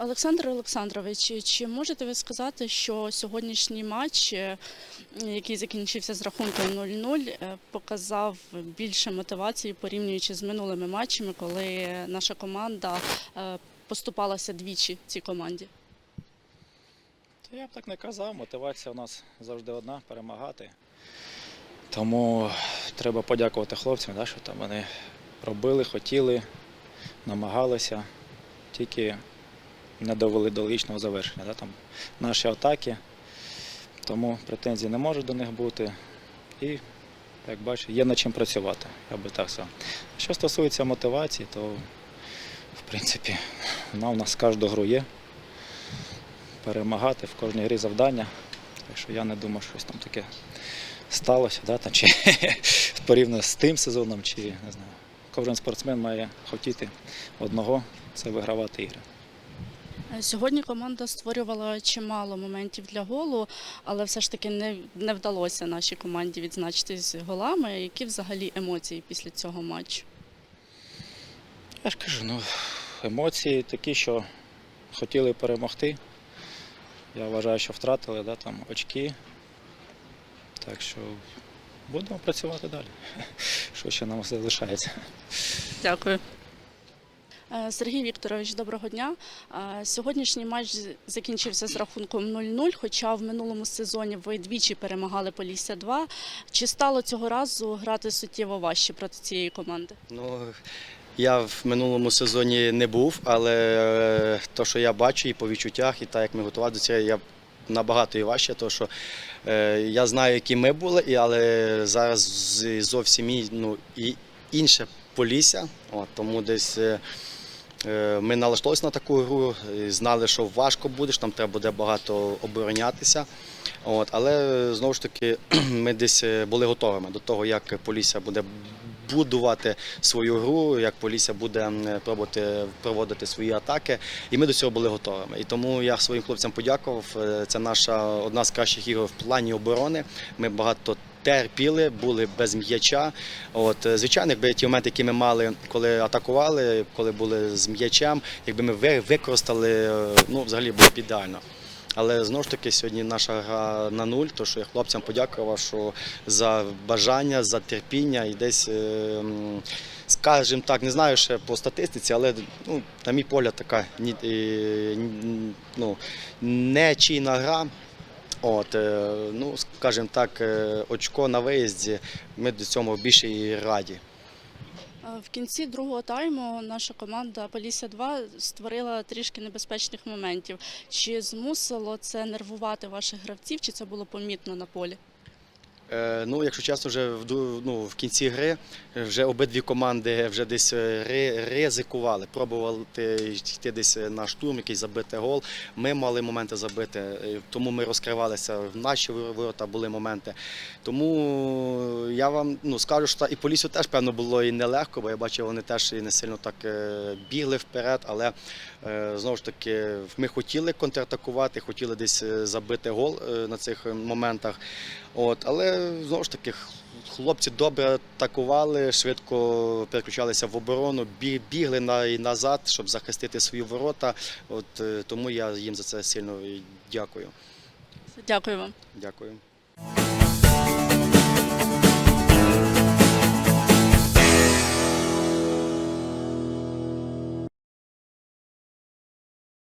Олександр Олександрович, чи можете ви сказати, що сьогоднішній матч, е, який закінчився з рахунком 0-0, е, показав більше мотивації порівнюючи з минулими матчами, коли наша команда е, поступалася двічі цій команді? Я б так не казав, мотивація у нас завжди одна перемагати. Тому треба подякувати хлопцям, що там вони робили, хотіли, намагалися, тільки не довели до логічного завершення. Да, там наші атаки, тому претензій не може до них бути. І, як бачите, є над чим працювати, я би так сказав. Що стосується мотивації, то в принципі вона у нас кожну гру є перемагати в кожній грі завдання. Так що я не думаю, що щось там таке сталося, да, там, чи порівняно з тим сезоном, чи не знаю. Кожен спортсмен має хотіти одного це вигравати ігри. Сьогодні команда створювала чимало моментів для голу, але все ж таки не, не вдалося нашій команді відзначитись голами. Які взагалі емоції після цього матчу? Я ж кажу, ну, емоції такі, що хотіли перемогти. Я вважаю, що втратили да, там, очки. Так що будемо працювати далі. Що ще нам залишається? Дякую. Е, Сергій Вікторович, доброго дня. Е, Сьогоднішній матч закінчився з рахунком 0-0, хоча в минулому сезоні ви двічі перемагали Полісся 2. Чи стало цього разу грати суттєво важче проти цієї команди? Ну, я в минулому сезоні не був, але е, то, що я бачу і по відчуттях, і так як ми готувалися до цього, я набагато і важче, тому що е, я знаю, які ми були, але зараз зовсім ну, і інше полісся. Тому десь ми налаштовувалися на таку гру, знали, що важко буде, що там треба буде багато оборонятися. От, але е, знову ж таки ми десь е, були готовими до того, як Полісся буде будувати свою гру, як Полісся буде пробувати проводити свої атаки. І ми до цього були готовими. І тому я своїм хлопцям подякував. Е, Це наша одна з кращих ігор в плані оборони. Ми багато. Терпіли, були без м'яча. От, е, звичайно, якби ті моменти, які ми мали, коли атакували, коли були з м'ячем, якби ми використали, е, ну взагалі було б ідеально. Але знову ж таки сьогодні наша гра на нуль, то що я хлопцям подякував, що за бажання, за терпіння і десь, е, скажімо так, не знаю ще по статистиці, але ну, на мій погляд, така ну, чийна гра. От, е, ну, скажімо так, е, очко на виїзді, ми до цього більше і раді. Е, В кінці другого тайму наша команда Полісся 2 створила трішки небезпечних моментів. Чи змусило це нервувати ваших гравців, чи це було помітно на полі? Е, Ну, якщо чесно, вже в, ну, в кінці гри вже обидві команди вже десь е, ри- ризикували, пробували йти десь на штурм, якийсь забити гол. Ми мали моменти забити, е, тому ми розкривалися. В наші ворота були моменти. Тому я вам ну, скажу, що і Полісю теж певно було і нелегко, бо я бачив, вони теж і не сильно так бігли вперед, але знову ж таки ми хотіли контратакувати, хотіли десь забити гол на цих моментах. От, але знову ж таки, хлопці добре атакували, швидко переключалися в оборону, бігли на, і назад, щоб захистити свої ворота. От, е, тому я їм за це сильно дякую. Дякую вам. Дякую.